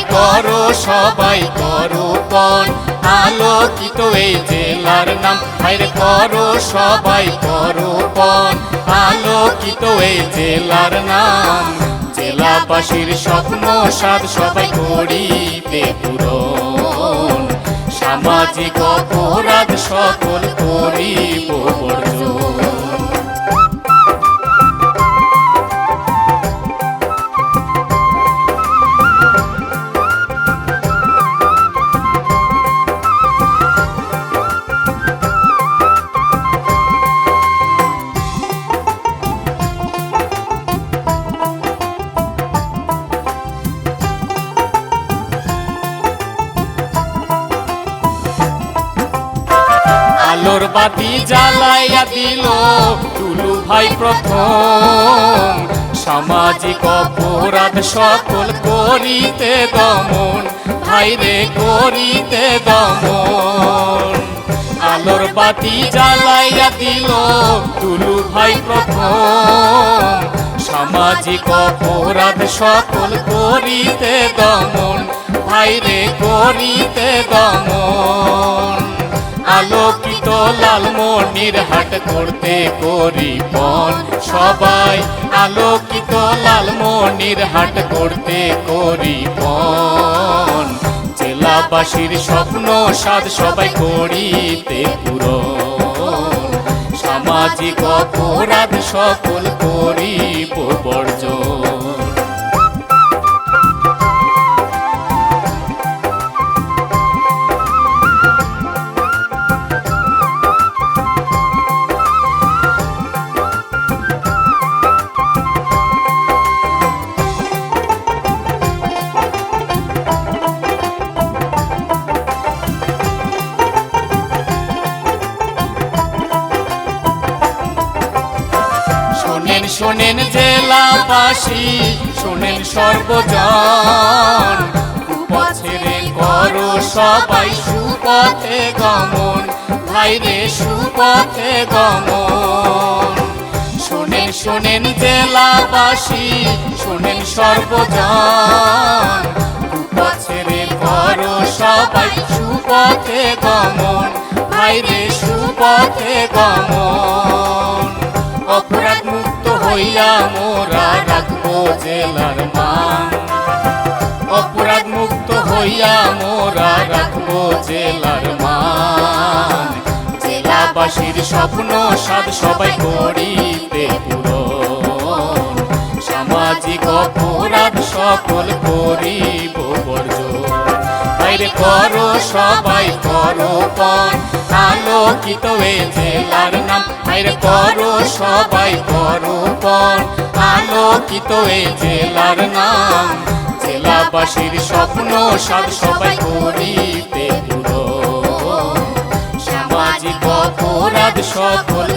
করো, সবাই করো পণ। আলোকিত এই জেলার নাম। হাইরে করো, সবাই করো পণ। আলোকিত এই জেলার নাম। জেলাবাসীর স্বপ্ন সাদ সবাই করিতে পূরণ। সামাজিক অপরাধ সকল করিব বর্জন। আলোর বাতি জ্বালাইয়া দিল। টুলু ভাই প্রথম, সামাজিক অপরাধ সকল করিতে দমন। ভাই রে, করিতে দমন। আলোর বাতি জ্বালাইয়া দিল টুলু ভাই প্রথম, সামাজিক অপরাধ সকল করিতে দমন। ভাই রে, করিতে দমন। আলোকিত লালমনির হাট করতে করি পণ সবাই আলোকিত লালমনির হাট করতে করি পণ জেলাবাসীর স্বপ্ন সাদ সবাই করিতে পুরো সামাজিক অপরাধ সকল করিব বর্জন। শোনেন জেলাবাসী, শোনেন সর্বজন। কুপথেরে করো সবাই সুপথে গমন, ভাইরে সুপথে গমন। শোনেন শোনেন জেলাবাসী, শোনেন সর্বজন। কুপথেরে করো সবাই সুপথে গমন, ভাইরে সুপথে গমন। অপরাধ হইয়া মোরা রাখব জেলার মান। অপরাধ মুক্ত হইয়া মোরা রাখব জেলার মান। জেলাবাসীর স্বপ্ন সাদ সবাই করিতে সামাজিক অপরাধ সকল করিব বাইরে করো, সবাই করো পণ। আলোকিত এ বাইরে করো, সবাই করো পর আলোকিত এ জেলার নাম। জেলাবাসীর স্বপ্ন সব সবাই করিতে সামাজিক অপরাধ সকল